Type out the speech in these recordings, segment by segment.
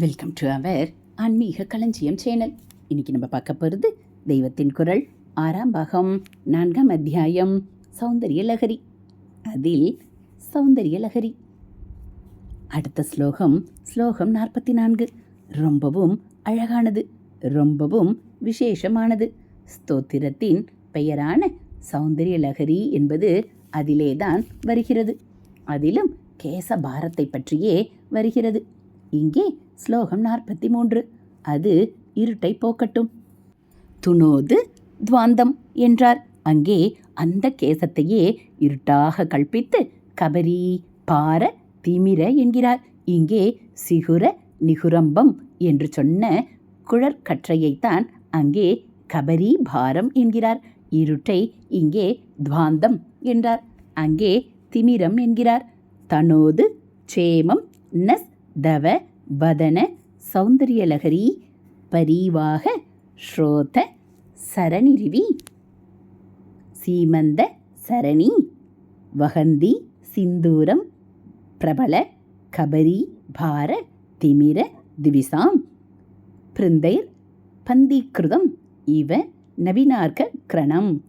Welcome to our ஆன்மீக களஞ்சியம் channel. இன்றைக்கி நம்ம பார்க்க போகிறது தெய்வத்தின் குரல். ஆறாம் பாகம் நான்காம் அத்தியாயம் சௌந்தரிய லகரி அதில் சௌந்தரிய லகரி அடுத்த ஸ்லோகம் ஸ்லோகம் நாற்பத்தி நான்கு ரொம்பவும் அழகானது ரொம்பவும் விசேஷமானது. ஸ்தோத்திரத்தின் பெயரான சௌந்தரிய லகரி என்பது அதிலேதான் வருகிறது. அதிலும் கேசபாரத்தை பற்றியே வருகிறது. இங்கே ஸ்லோகம் நாற்பத்தி மூன்று அது இருட்டை போக்கட்டும். துணோது துவாந்தம் என்றார். அங்கே அந்த கேசத்தையே இருட்டாக கல்பித்து கபரி பார திமிர என்கிறார். இங்கே சிகுர நிகுரம்பம் என்று சொன்ன குழற்கற்றையைத்தான் அங்கே கபரி பாரம் என்கிறார். இருட்டை இங்கே துவாந்தம் என்றார். அங்கே திமிரம் என்கிறார். தனோது சேமம் நஸ் தவ வதன சௌந்தரியலகரி பரிவாக ஸ்ரோத சரணிரிவி. சீமந்த சரணி வகந்தி சிந்தூரம் பிரபல கபரி பார திமிர திவிசாம். பிருந்தைர் பந்தீகிருதம் இவ நவீனார்க்க கிரணம்.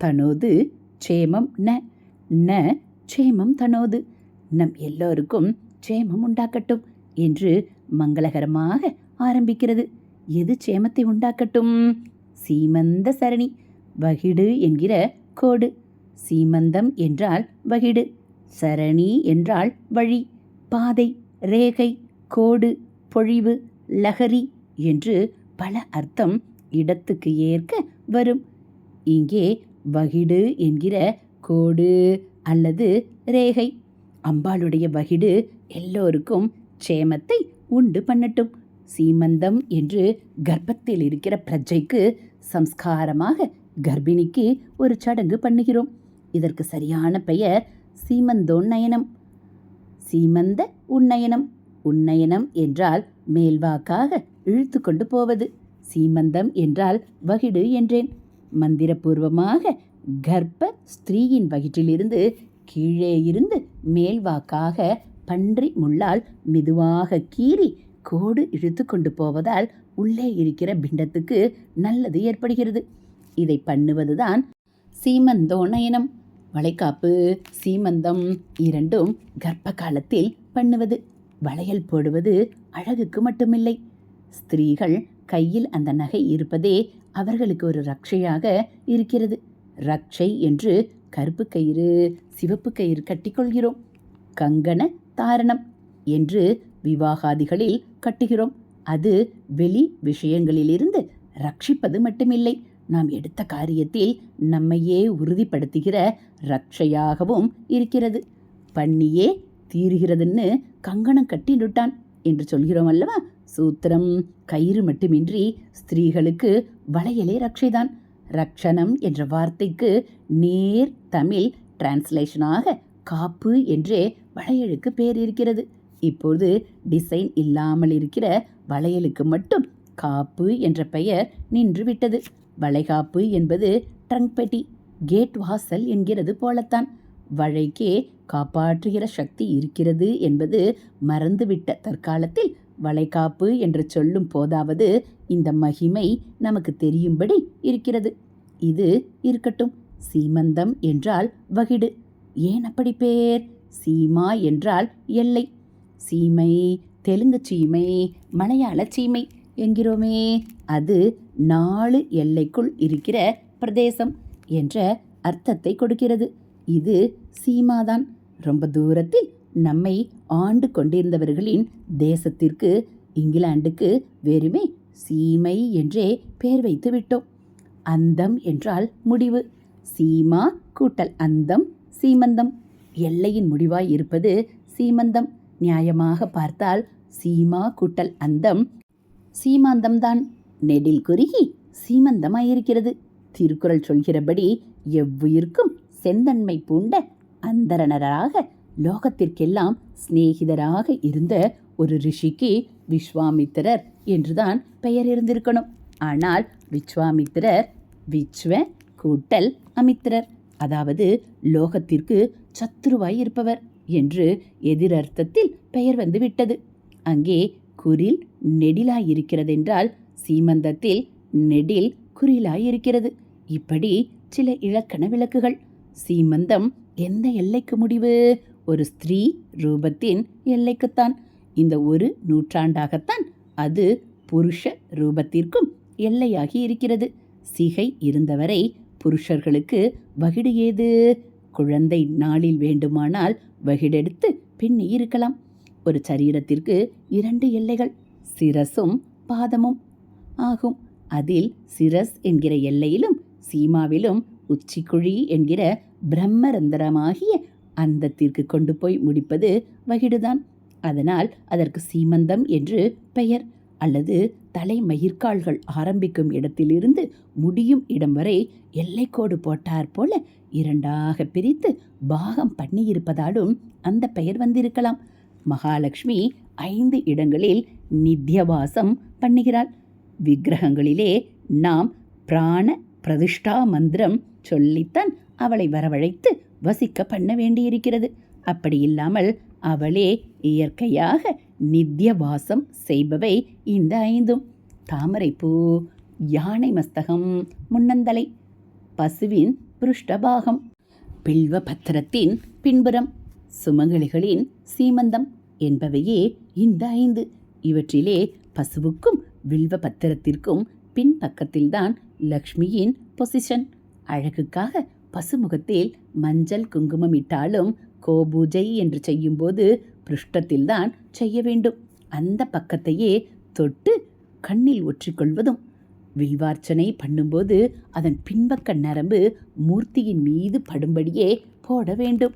தனோது சேமம் ந ந சேமம் தனோது. நம் எல்லோருக்கும் சேமம் உண்டாக்கட்டும் என்று மங்களகரமாக ஆரம்பிக்கிறது. எது சேமத்தை உண்டாக்கட்டும்? சீமந்த சரணி. வகிடு என்கிற கோடு. சீமந்தம் என்றால் வகிடு. சரணி என்றால் வழி. பாதை ரேகை கோடு பொழிவு லகரி என்று பல அர்த்தம் இடத்துக்கு ஏற்க வரும். இங்கே வகிடு என்கிற கோடு அல்லது ரேகை. அம்பாளுடைய வகிடு எல்லோருக்கும் சேமத்தை உண்டு பண்ணட்டும். சீமந்தம் என்று கர்ப்பத்தில் இருக்கிற பிரஜைக்கு சம்ஸ்காரமாக கர்ப்பிணிக்கு ஒரு சடங்கு பண்ணுகிறோம். இதற்கு சரியான பெயர் சீமந்தோன்னயனம். சீமந்த உன்னயனம். உன்னயனம் என்றால் மேல்வாக்காக இழுத்து கொண்டு போவது. சீமந்தம் என்றால் வகிடு என்றேன். மந்திரபூர்வமாக கர்ப்ப ஸ்திரீயின் வயிற்றிலிருந்து கீழே இருந்து மேல்வாக்காக பன்றி முள்ளால் மெதுவாக கீறி கோடு இழுத்து கொண்டு போவதால் உள்ளே இருக்கிற பிண்டத்துக்கு நல்லது ஏற்படுகிறது. இதை பண்ணுவதுதான் சீமந்தோநயனம் வளைக்காப்பு சீமந்தம் இரண்டும் கர்ப்ப காலத்தில் பண்ணுவது. வளையல் போடுவது அழகுக்கு மட்டுமில்லை. ஸ்திரீகள் கையில் அந்த நகை இருப்பதே அவர்களுக்கு ஒரு ரக்ஷையாக இருக்கிறது. ரக்ஷை என்று கருப்பு கயிறு சிவப்பு கயிறு கட்டிக்கொள்கிறோம். கங்கண தாரணம் என்று விவாகாதிகளில் கட்டுகிறோம். அது வெளி விஷயங்களிலிருந்து ரட்சிப்பது மட்டுமில்லை. நாம் எடுத்த காரியத்தில் நம்மையே உறுதிப்படுத்துகிற ரட்சையாகவும் இருக்கிறது. பண்ணியே தீருகிறதுன்னு கங்கணம் கட்டினுட்டான் என்று சொல்கிறோம் அல்லவா? சூத்திரம் கயிறு மட்டுமின்றி ஸ்திரீகளுக்கு வளையலே ரக்ஷைதான் ரக்ஷணம் என்ற வார்த்தைக்கு நேர் தமிழ் டிரான்ஸ்லேஷனாக காப்பு என்றே வளையலுக்கு பேர் இருக்கிறது. இப்போது டிசைன் இல்லாமல் இருக்கிற வளையலுக்கு மட்டும் காப்பு என்ற பெயர் நின்றுவிட்டது வளைகாப்பு என்பது ட்ரங்க் பெட்டி கேட் வாசல் என்கிறது போலத்தான். வழைக்கே காப்பாற்றுகிற சக்தி இருக்கிறது என்பது மறந்துவிட்ட தற்காலத்தில் வளைகாப்பு என்று சொல்லும் போதாவது இந்த மகிமை நமக்கு தெரியும்படி இருக்கிறது. இது இருக்கட்டும் சீமந்தம் என்றால் வகிடு. ஏன் அப்படி பேர்? சீமா என்றால் எல்லை. சீமை தெலுங்கு சீமை மலையாள சீமை என்கிறோமே. அது நாலு எல்லைக்குள் இருக்கிற பிரதேசம் என்ற அர்த்தத்தை கொடுக்கிறது. இது சீமாதான். ரொம்ப தூரத்தில் நம்மை ஆண்டு கொண்டிருந்தவர்களின் தேசத்திற்கு இங்கிலாந்துக்கு வெறுமே சீமை என்றே பெயர் வைத்து விட்டோம். அந்தம் என்றால் முடிவு. சீமா கூட்டல் அந்தம் சீமந்தம். எல்லையின் முடிவாய் இருப்பது சீமந்தம். நியாயமாக பார்த்தால் சீமா கூட்டல் அந்தம். சீமாந்தம்தான். நெடில் குறுகி சீமந்தமாயிருக்கிறது. திருக்குறள் சொல்கிறபடி எவ்வுயிருக்கும் செந்தன்மை பூண்ட அந்தரணராக லோகத்திற்கெல்லாம் சிநேகிதராக இருந்த ஒரு ரிஷிக்கு விஸ்வாமித்திரர் என்றுதான் பெயர் இருந்திருக்கணும். ஆனால் விஸ்வாமித்திரர் விஸ்வ கூட்டல் அமித்திரர். அதாவது லோகத்திற்கு சத்துருவாய் இருப்பவர் என்று எதிரர்த்தத்தில் பெயர் வந்து விட்டது. அங்கே குரில் நெடிலாயிருக்கிறதென்றால் சீமந்தத்தில் நெடில் குறிலாயிருக்கிறது இப்படி சில இலக்கண விளக்குகள். சீமந்தம் எந்த எல்லைக்கு முடிவு? ஒரு ஸ்திரீ ரூபத்தின் எல்லைக்குத்தான். இந்த ஒரு நூற்றாண்டாகத்தான் அது புருஷ ரூபத்திற்கும் எல்லையாகி இருக்கிறது சிகை இருந்தவரை புருஷர்களுக்கு வகிடு ஏது? குழந்தை நாளில் வேண்டுமானால் வகிடெடுத்து பின்னி இருக்கலாம். ஒரு சரீரத்திற்கு இரண்டு எல்லைகள் சிரசும் பாதமும் ஆகும். அதில் சிரஸ் என்கிற எல்லையிலும் சீமாவிலும் உச்சிக்குழி என்கிற பிரம்மரந்தரமாகிய அந்தத்திற்கு கொண்டு போய் முடிப்பது வகிடுதான். அதனால் அதற்கு சீமந்தம் என்று பெயர் அல்லது தலை மயிர்கால்கள் ஆரம்பிக்கும் இடத்திலிருந்து முடியும் இடம் வரை எல்லைக்கோடு போட்டார் போல இரண்டாக பிரித்து பாகம் பண்ணியிருப்பதாலும் அந்த பெயர் வந்திருக்கலாம். மகாலட்சுமி ஐந்து இடங்களில் நித்தியவாசம் பண்ணுகிறாள். விக்கிரகங்களிலே நாம் பிராண பிரதிஷ்டா மந்திரம் சொல்லித்தான் அவளை வரவழைத்து வசிக்க பண்ண வேண்டியிருக்கிறது. அப்படி இல்லாமல் அவளே இயற்கையாக நித்திய வாசம் செய்பவை இந்த ஐந்தும். தாமரைப்பூ யானை மஸ்தகம் முன்னந்தலை பசுவின் புருஷ்டபாகம் பில்வ பத்திரத்தின் பின்புறம் சுமங்கலிகளின் சீமந்தம் என்பவையே இந்த ஐந்து. இவற்றிலே பசுவுக்கும் வில்வ பத்திரத்திற்கும் பின்பக்கத்தில்தான் லக்ஷ்மியின் பொசிஷன். அழகுக்காக பசுமுகத்தில் மஞ்சள் குங்குமம் இட்டாலும் கோபூஜை என்று செய்யும்போது பிருஷ்டத்தில்தான் செய்ய வேண்டும். அந்த பக்கத்தையே தொட்டு கண்ணில் ஒற்றிக்கொள்வதும் வில்வார்ச்சனை பண்ணும்போது அதன் பின்பக்க நரம்பு மூர்த்தியின் மீது படும்படியே போட வேண்டும்.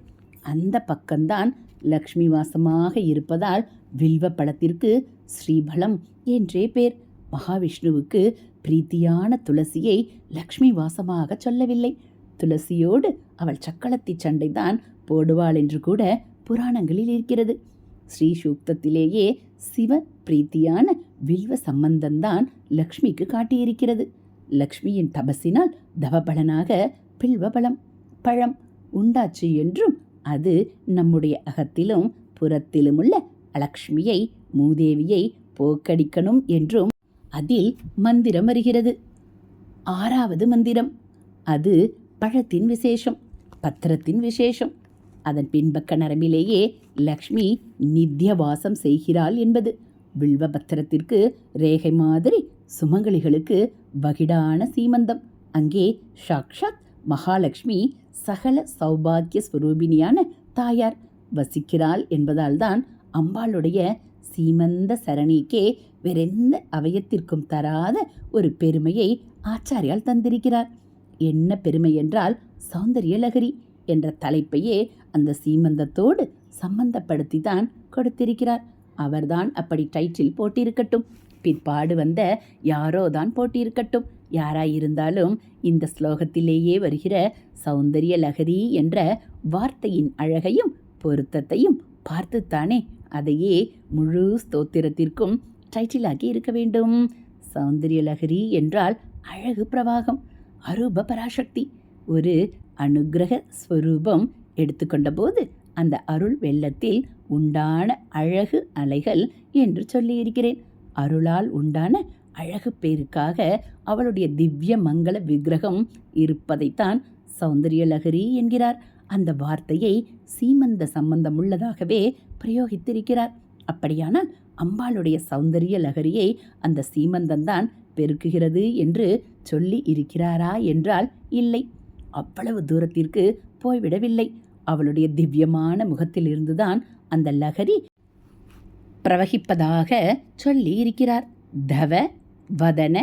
அந்த பக்கம்தான் லக்ஷ்மி வாசமாக இருப்பதால் வில்வ பழத்திற்கு ஸ்ரீபலம் என்றே பேர். மகாவிஷ்ணுவுக்கு பிரீத்தியான துளசியை லக்ஷ்மி வாசமாக சொல்லவில்லை. துளசியோடு அவள் சக்களத்தி சண்டைதான் போடுவாள் என்று கூட புராணங்களில் இருக்கிறது. ஸ்ரீ சூக்தத்திலேயே சிவ பிரீத்தியான வில்வ சம்பந்தம்தான் லக்ஷ்மிக்கு காட்டியிருக்கிறது. லக்ஷ்மியின் தபசினால் தவபலனாக பில்வபலம் பழம் உண்டாச்சு என்றும் அது நம்முடைய அகத்திலும் புறத்திலுமுள்ள அலக்ஷ்மியை மூதேவியை போக்கடிக்கணும் என்றும் அதில் மந்திரம் வருகிறது. ஆறாவது மந்திரம் அது பழத்தின் விசேஷம் பத்திரத்தின் விசேஷம். அதன் பின்பக்க நரம்பிலேயே லக்ஷ்மி நித்திய வாசம் செய்கிறாள் என்பது. வில்வபத்திரத்திற்கு ரேகை மாதிரி சுமங்கலிகளுக்கு வகிடான சீமந்தம். அங்கே சாக்ஷாத் மகாலட்சுமி சகல சௌபாகிய ஸ்வரூபினியான தாயார் வசிக்கிறாள் என்பதால்தான் அம்பாளுடைய சீமந்த சரணிக்கே வேறெந்த அவயத்திற்கும் தராத ஒரு பெருமையை ஆச்சாரியால் தந்திருக்கிறார். என்ன பெருமை என்றால் சௌந்தரிய லகரி என்ற தலைப்பையே அந்த சீமந்தத்தோடு சம்பந்தப்படுத்தி தான் கொடுத்திருக்கிறார். அவர்தான் அப்படி டைட்டில் போட்டிருக்கட்டும். பிற்பாடு வந்த யாரோ தான் போட்டியிருக்கட்டும் யாராயிருந்தாலும் இந்த ஸ்லோகத்திலேயே வருகிற சௌந்தரிய லகரி என்ற வார்த்தையின் அழகையும் பொருத்தத்தையும் பார்த்துத்தானே அதையே முழு ஸ்தோத்திரத்திற்கும் டைட்டிலாக்கி இருக்க வேண்டும். சௌந்தரிய லகரி என்றால் அழகு பிரவாகம் அரூப பராசக்தி. ஒரு அனுக்கிரக ஸ்வரூபம் எடுத்துக்கொண்டபோது அந்த அருள் வெள்ளத்தில் உண்டான அழகு அலைகள் என்று சொல்லியிருக்கிறேன். அருளால் உண்டான அழகு பேருக்காக அவளுடைய திவ்ய மங்கள விக்கிரகம் இருப்பதைத்தான் சௌந்தரிய லகரி என்கிறார். அந்த வார்த்தையை சீமந்த சம்பந்தம் உள்ளதாகவே பிரயோகித்திருக்கிறார். அப்படியானால் அம்பாளுடைய சௌந்தரிய லகரியை அந்த சீமந்தந்தான் பெருக்குகிறது என்று சொல்லி இருக்கிறாரா என்றால் இல்லை. அவ்வளவு தூரத்திற்கு போய்விடவில்லை. அவளுடைய திவ்யமான முகத்திலிருந்துதான் அந்த லகரி பிரவகிப்பதாக சொல்லி இருக்கிறார். தவ வதன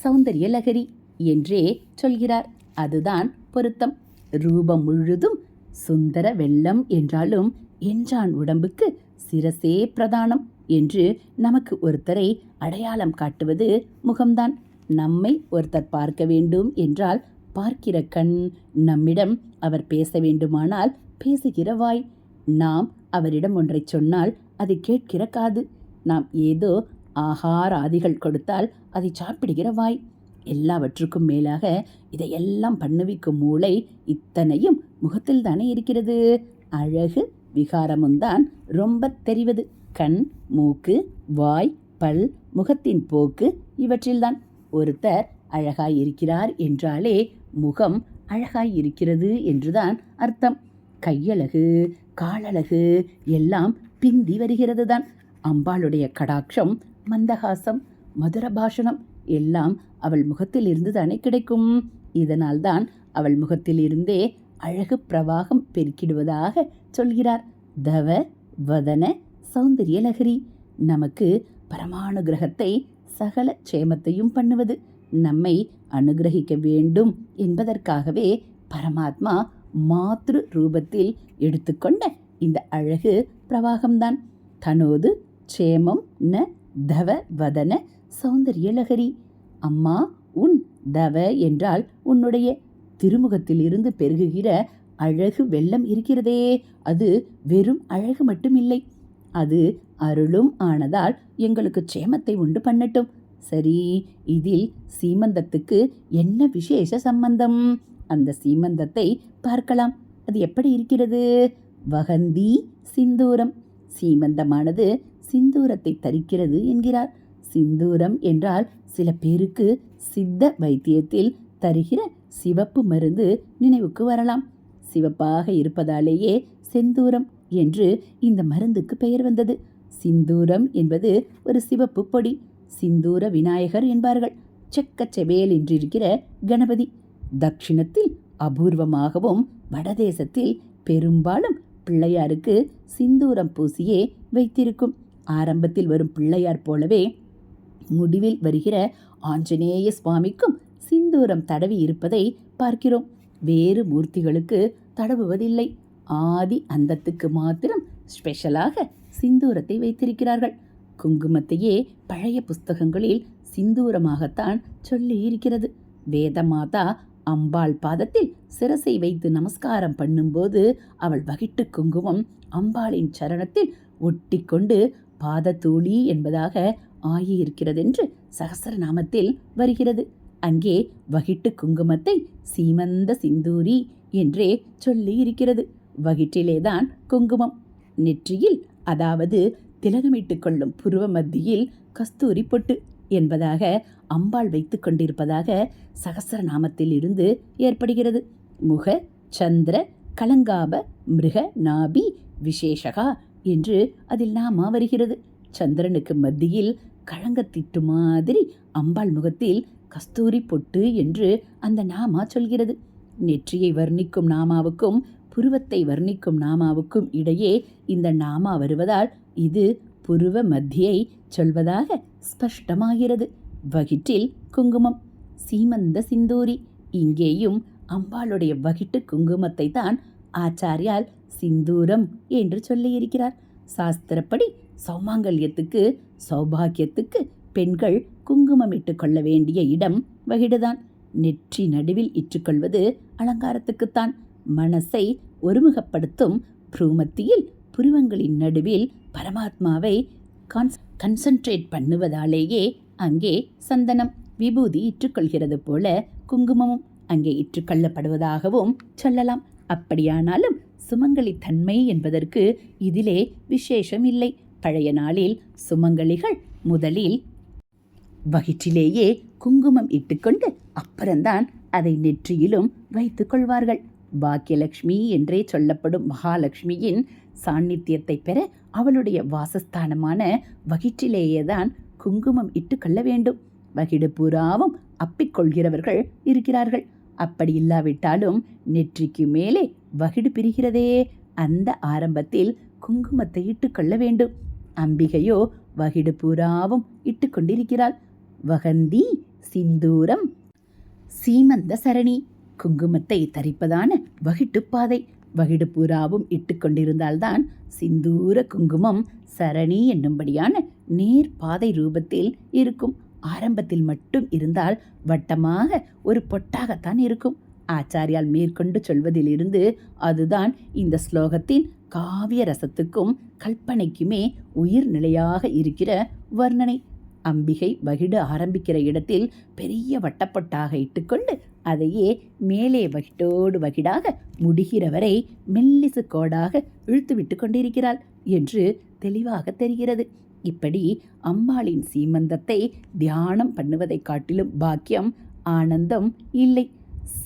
சௌந்தரிய லகரி என்றே சொல்கிறார். அதுதான் பொருத்தம். ரூபம் முழுதும் சுந்தர வெள்ளம் என்றாலும் என்றான் உடம்புக்கு சிரசே பிரதானம் என்று நமக்கு ஒருத்தரை அடையாளம் காட்டுவது முகம்தான். நம்மை ஒருத்தர் பார்க்க வேண்டும் என்றால் பார்க்கிற கண் நம்மிடம் அவர் பேச வேண்டுமானால் பேசுகிற வாய் நாம் அவரிடம் ஒன்றை சொன்னால் அது கேட்கிற காது. நாம் ஏதோ ஆகாராதிகள் கொடுத்தால் அதை சாப்பிடுகிற வாய் எல்லாவற்றுக்கும் மேலாக இதையெல்லாம் பண்ணுவிக்கும் மூளை இத்தனையும் முகத்தில் தானே இருக்கிறது. அழகு விகாரமும் தான் ரொம்ப தெரிவது. கண் மூக்கு வாய் பல் முகத்தின் போக்கு இவற்றில்தான். ஒருத்தர் அழகாய் இருக்கிறார் என்றாலே முகம் அழகாய் இருக்கிறது என்றுதான் அர்த்தம். கையழகு காலழகு எல்லாம் பிந்தி வருகிறது தான் அம்பாளுடைய கடாட்சம் மந்தகாசம் மதுர பாஷணம் எல்லாம் அவள் முகத்தில் இருந்து தானே கிடைக்கும். இதனால்தான் அவள் முகத்திலிருந்தே அழகு பிரவாகம் பெருக்கிடுவதாக சொல்கிறார். தவ வதன சௌந்தரிய லகரி நமக்கு பரமானுகிரகத்தை சகல சேமத்தையும் பண்ணுவது நம்மை அனுகிரகிக்க வேண்டும் என்பதற்காகவே பரமாத்மா மாத்ரு ரூபத்தில் எடுத்துக்கொண்ட இந்த அழகு பிரவாகம்தான். தனோது சேமம் ந தவ வதன சௌந்தரிய லகரி. அம்மா உன் தவ என்றால் உன்னுடைய திருமுகத்தில் இருந்து பெருகுகிற அழகு வெள்ளம் இருக்கிறதே. அது வெறும் அழகு மட்டுமில்லை. அது அருளும் ஆனதால் எங்களுக்கு சேமத்தை உண்டு பண்ணட்டும். சரி இதில் சீமந்தத்துக்கு என்ன விசேஷ சம்பந்தம்? அந்த சீமந்தத்தை பார்க்கலாம். அது எப்படி இருக்கிறது? வகந்தி சிந்தூரம். சீமந்தமானது சிந்தூரத்தை தரிக்கிறது என்கிறார். சிந்தூரம் என்றால் சில பேருக்கு சித்த வைத்தியத்தில் தருகிற சிவப்பு மருந்து நினைவுக்கு வரலாம். சிவப்பாக இருப்பதாலேயே செந்தூரம் என்று இந்த மருந்துக்கு பெயர் வந்தது. சிந்தூரம் என்பது ஒரு சிவப்பு பொடி. சிந்தூர விநாயகர் என்பார்கள். செக்கச் செவேல் என்றிருக்கிற கணபதி. தட்சிணத்தில் அபூர்வமாகவும் வடதேசத்தில் பெரும்பாலும் பிள்ளையாருக்கு சிந்தூரம் பூசியே வைத்திருக்கும். ஆரம்பத்தில் வரும் பிள்ளையார் போலவே முடிவில் வருகிற ஆஞ்சநேய சுவாமிக்கும் சிந்தூரம் தடவி இருப்பதை பார்க்கிறோம். வேறு மூர்த்திகளுக்கு தடவுவதில்லை. ஆதி அந்தத்துக்கு மாத்திரம் ஸ்பெஷலாக சிந்தூரத்தை வைத்திருக்கிறார்கள். குங்குமத்தையே பழைய புஸ்தகங்களில் சிந்தூரமாகத்தான் சொல்லி இருக்கிறது வேதமாதா அம்பாள் பாதத்தில் சிரசை வைத்து நமஸ்காரம் பண்ணும்போது அவள் வகிட்டு குங்குமம் அம்பாளின் சரணத்தில் ஒட்டிக்கொண்டு பாதத்தூளி என்பதாக ஆகியிருக்கிறதென்று சகசரநாமத்தில் வருகிறது. அங்கே வகிட்டு குங்குமத்தை சீமந்த சிந்தூரி என்றே சொல்லி இருக்கிறது வகிற்றிலேதான் குங்குமம். நெற்றியில் அதாவது திலகமிட்டு கொள்ளும் புருவ மத்தியில் கஸ்தூரி பொட்டு என்பதாக அம்பாள் வைத்து கொண்டிருப்பதாக சகசரநாமத்தில் இருந்து ஏற்படுகிறது. முக சந்திர கலங்காப மிருக நாபி விசேஷகா என்று அதில் நாமா வருகிறது சந்திரனுக்கு மத்தியில் கழங்கத்திட்டு மாதிரி அம்பாள் முகத்தில் கஸ்தூரி பொட்டு என்று அந்த நாமா சொல்கிறது. நெற்றியை வர்ணிக்கும் நாமாவுக்கும் புருவத்தை வர்ணிக்கும் நாமாவுக்கும் இடையே இந்த நாமா வருவதால் இது புருவ மத்தியை சொல்வதாக ஸ்பஷ்டமாகிறது. வகிற்றில் குங்குமம். சீமந்த சிந்தூரி. இங்கேயும் அம்பாளுடைய வகிட்டு குங்குமத்தை தான் ஆச்சாரியால் சிந்தூரம் என்று சொல்லியிருக்கிறார். சாஸ்திரப்படி சௌமாங்கல்யத்துக்கு சௌபாகியத்துக்கு பெண்கள் குங்குமம் இட்டுக் கொள்ள வேண்டிய இடம் வகிடுதான். நெற்றி நடுவில் இற்றுக்கொள்வது அலங்காரத்துக்குத்தான். மனசை ஒருமுகப்படுத்தும் புருமத்தியில் புருவங்களின் நடுவில் பரமாத்மாவை கான்ஸ் கன்சன்ட்ரேட் பண்ணுவதாலேயே அங்கே சந்தனம் விபூதி இற்றுக்கொள்கிறது போல குங்குமமும் அங்கே இற்றுக்கொள்ளப்படுவதாகவும் சொல்லலாம். அப்படியானாலும் சுமங்கலி தன்மை என்பதற்கு இதிலே விசேஷம் இல்லை பழைய நாளில் சுமங்கலிகள் முதலில் வயிற்றிலேயே குங்குமம் இட்டுக்கொண்டு அப்புறம்தான் அதை நெற்றியிலும் வைத்துக் கொள்வார்கள். பாக்கியலட்சுமி என்றே சொல்லப்படும் மகாலட்சுமியின் சாநித்தியத்தை பெற அவளுடைய வாசஸ்தானமான வகிற்றிலேயே தான் குங்குமம் இட்டு கொள்ள வேண்டும். வகிடு பூராவும் அப்பிக்கொள்கிறவர்கள் இருக்கிறார்கள். அப்படி இல்லாவிட்டாலும் நெற்றிக்கு மேலே வகிடு பிரிகிறதே. அந்த ஆரம்பத்தில் குங்குமத்தை இட்டுக்கொள்ள வேண்டும். அம்பிகையோ வகிடு பூராவும் இட்டுக்கொண்டிருக்கிறாள் வகந்தி சிந்தூரம் சீமந்த சரணி குங்குமத்தை தரிப்பதான வகிட்டுப்பாதை வகிடு பூராவும் இட்டுக்கொண்டிருந்தால்தான் சிந்தூர குங்குமம் சரணி என்னும்படியான நேர் பாதை ரூபத்தில் இருக்கும். ஆரம்பத்தில் மட்டும் இருந்தால் வட்டமாக ஒரு பொட்டாகத்தான் இருக்கும். ஆச்சாரியால் மேற்கொண்டு சொல்வதிலிருந்து அதுதான் இந்த ஸ்லோகத்தின் காவிய ரசத்துக்கும் கல்பனைக்குமே உயிர் நிலையாக இருக்கிற வர்ணனை. அம்பிகை வகிடு ஆரம்பிக்கிற இடத்தில் பெரிய வட்டப்பட்டாக இட்டுக்கொண்டு அதையே மேலே வகிட்டோடு வகிடாக முடிகிற வரை மெல்லிசு கோடாக இழுத்து விட்டு கொண்டிருக்கிறாள் என்று தெளிவாக தெரிகிறது. இப்படி அம்பாளின் சீமந்தத்தை தியானம் பண்ணுவதைக் காட்டிலும் பாக்கியம் ஆனந்தம் இல்லை.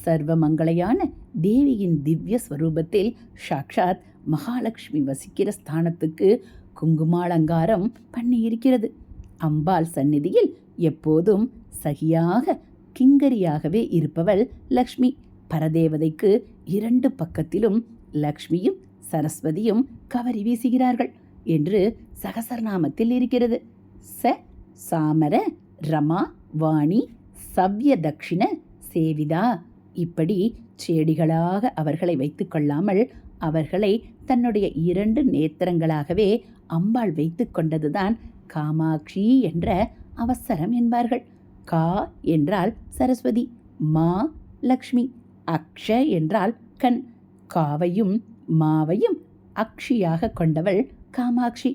சர்வமங்களையான தேவியின் திவ்ய ஸ்வரூபத்தில் சாக்ஷாத் மகாலட்சுமி வசிக்கிற ஸ்தானத்துக்கு குங்குமாலங்காரம் பண்ணியிருக்கிறது. அம்பாள் சந்நிதியில் எப்போதும் சகியாக கிங்கரியாகவே இருப்பவள் லக்ஷ்மி. பரதேவதைக்கு இரண்டு பக்கத்திலும் லக்ஷ்மியும் சரஸ்வதியும் கவரி வீசுகிறார்கள் என்று சகசரநாமத்தில் இருக்கிறது. ச சாமர ரமா வாணி சவ்ய தக்ஷிண சேவிதா. இப்படி செடிகளாக அவர்களை வைத்துக்கொள்ளாமல் அவர்களை தன்னுடைய இரண்டு நேத்திரங்களாகவே அம்பாள் வைத்து கொண்டதுதான் காமாட்சி என்ற அவசரம் என்பார்கள். கா என்றால் சரஸ்வதி மா லக்ஷ்மி அக்ஷ என்றால் கண். காவையும் மாவையும் அக்ஷியாக கொண்டவள் காமாட்சி.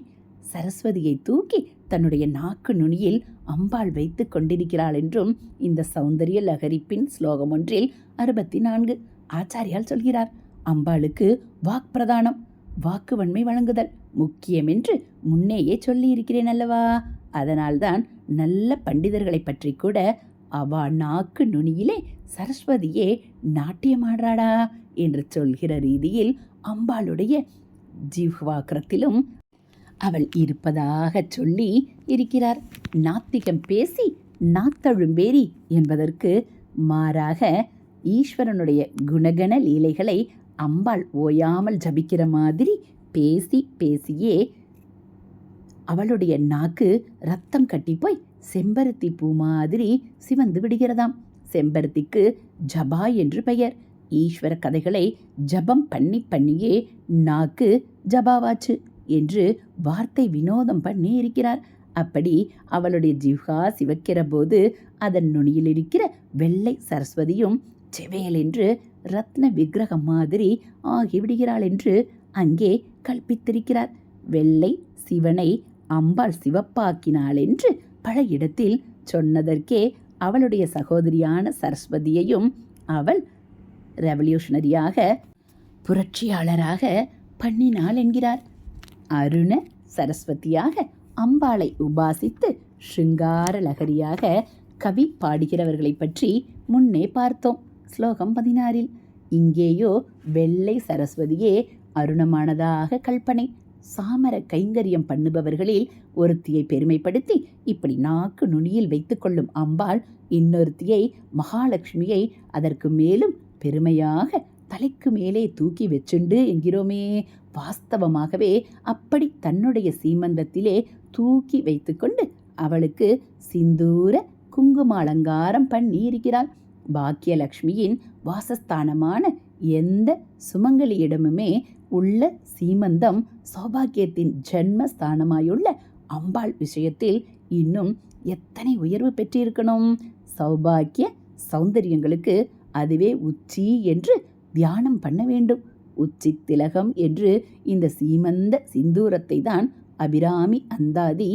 சரஸ்வதியை தூக்கி தன்னுடைய நாக்கு நுனியில் அம்பாள் வைத்து கொண்டிருக்கிறாள் என்றும் இந்த சௌந்தரிய லகரிப்பின் ஸ்லோகம் ஒன்றில் அறுபத்தி நான்கு ஆச்சாரியால் சொல்கிறார். அம்பாளுக்கு வாக்பிரதானம் வாக்குவன்மை வழங்குதல். முக்கியம் என்று முன்னேயே சொல்லியிருக்கிறேன் அல்லவா? அதனால்தான் நல்ல பண்டிதர்களை பற்றி கூட அவா நாக்கு நுனியிலே சரஸ்வதியே நாட்டியமாடுறாடா என்று சொல்கிற ரீதியில் அம்பாளுடைய ஜீவாக்கிரத்திலும் அவள் இருப்பதாக சொல்லி இருக்கிறார். நாத்திகம் பேசி நாத்தழும்பேரி என்பதற்கு மாறாக ஈஸ்வரனுடைய குணகண லீலைகளை அம்பாள் ஓயாமல் ஜபிக்கிற மாதிரி பேசி பேசியே அவளுடைய நாக்கு ரத்தம் கட்டி போய் செம்பருத்தி பூ மாதிரி சிவந்து விடுகிறதாம். செம்பருத்திக்கு ஜபா என்று பெயர். ஈஸ்வர கதைகளை ஜபம் பண்ணி பண்ணியே நாக்கு ஜபாவாச்சு என்று வார்த்தை வினோதம் பண்ணி இருக்கிறார். அப்படி அவளுடைய ஜிஹா சிவக்கிற போது அதன் நுனியில் இருக்கிற வெள்ளை சரஸ்வதியும் செவேல் என்று ரத்ன விக்கிரகம் மாதிரி ஆகிவிடுகிறாள் என்று அங்கே கல்பித்திருக்கிறார் வெள்ளை சிவனை அம்பாள் சிவப்பாக்கினாள் என்று பல இடத்தில் சொன்னதற்கே அவளுடைய சகோதரியான சரஸ்வதியையும் அவள் ரெவல்யூஷனரியாக புரட்சியாளராக பண்ணினாள் என்கிறார். அருண சரஸ்வதியாக அம்பாளை உபாசித்து ஷிங்கார லகரியாக கவி பாடுகிறவர்களை பற்றி முன்னே பார்த்தோம். ஸ்லோகம் பதினாறில் இங்கேயோ வெள்ளை சரஸ்வதியே அருணமானதாக கல்பனை. சாமர கைங்கரியம் பண்ணுபவர்களில் ஒருத்தியை பெருமைப்படுத்தி இப்படி நாக்கு நுனியில் வைத்துக்கொள்ளும் அம்பாள் இன்னொருத்தியை மகாலட்சுமியை அதற்கு மேலும் பெருமையாக தலைக்கு மேலே தூக்கி வச்சுண்டு என்கிறோமே. வாஸ்தவமாகவே அப்படி தன்னுடைய சீமந்தத்திலே தூக்கி வைத்துக்கொண்டு அவளுக்கு சிந்தூர குங்கும அலங்காரம் பண்ணி இருக்கிறாள் பாக்கியலக்ஷ்மியின் வாசஸ்தானமான எந்த சுமங்கலியிடமுமே உள்ள சீமந்தம் சௌபாக்கியத்தின் ஜென்மஸ்தானமாயுள்ள அம்பாள் விஷயத்தில் இன்னும் எத்தனை உயர்வு பெற்றிருக்கணும்? சௌபாக்கிய சௌந்தரியங்களுக்கு அதுவே உச்சி என்று தியானம் பண்ண வேண்டும். உச்சி திலகம் என்று இந்த சீமந்த சிந்தூரத்தை தான் அபிராமி அந்தாதி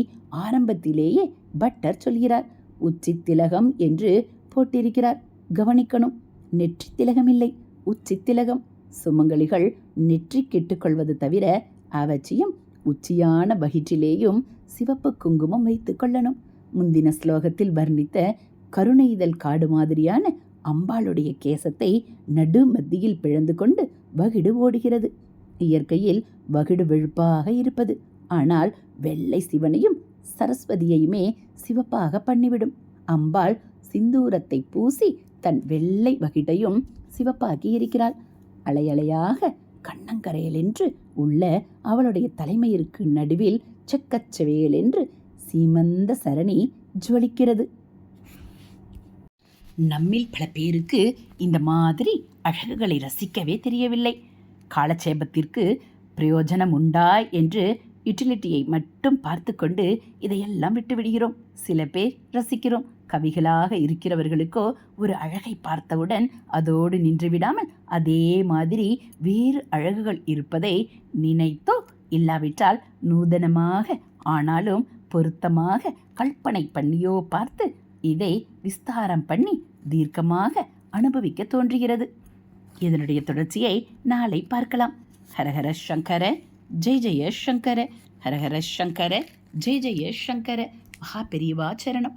ஆரம்பத்திலேயே பட்டர் சொல்கிறார். உச்சி திலகம் என்று போட்டிருக்கிறார். கவனிக்கணும். நெற்றி திலகம் இல்லை உச்சி திலகம். சுமங்கலிகள் நெற்றி கெட்டுக்கொள்வது தவிர அவற்றியும் உச்சியான வகிற்றிலேயும் சிவப்பு குங்குமம் வைத்துக் கொள்ளணும். முந்தின ஸ்லோகத்தில் வர்ணித்த கருணைதல் காடு மாதிரியான அம்பாளுடைய கேசத்தை நடு மத்தியில் பிழந்து கொண்டு வகிடு ஓடுகிறது. இயற்கையில் வகிடு வெழுப்பாக இருப்பது. ஆனால் வெள்ளை சிவனையும் சரஸ்வதியையுமே சிவப்பாக பண்ணிவிடும். அம்பாள் சிந்தூரத்தை பூசி தன் வெள்ளை வகிடையும் சிவப்பாக்கி இருக்கிறாள். அலையலையாக கண்ணங்கரையல் என்று உள்ள அவளுடைய தலைமையிற்கு நடுவில் செக்கச்செவேல் என்று சீமந்த சரணி ஜுவலிக்கிறது. நம்மில் பல பேருக்கு இந்த மாதிரி அழகுகளை ரசிக்கவே தெரியவில்லை. காலட்சேபத்திற்கு பிரயோஜனம் உண்டா என்று யுட்டிலிட்டியை மட்டும் பார்த்து கொண்டு இதையெல்லாம் விட்டுவிடுகிறோம். சில பேர் ரசிக்கிறோம். கவிகளாக இருக்கிறவர்களுக்கோ ஒரு அழகை பார்த்தவுடன் அதோடு நின்று விடாமல் அதே மாதிரி வேறு அழகுகள் இருப்பதை நினைத்தோ இல்லாவிட்டால் நூதனமாக ஆனாலும் பொருத்தமாக கற்பனை பண்ணியோ பார்த்து இதை விஸ்தாரம் பண்ணி தீர்க்கமாக அனுபவிக்க தோன்றுகிறது. இதனுடைய தொடர்ச்சியை நாளை பார்க்கலாம். ஹரஹர சங்கர ஜெய் ஜெய சங்கர. ஹரஹர சங்கர ஜெய் ஜெய சங்கர. மகா பெரியவா சரணம்.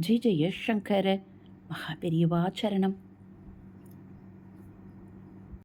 ஜி ஜெயசங்கர சங்கர மகாபெரியவா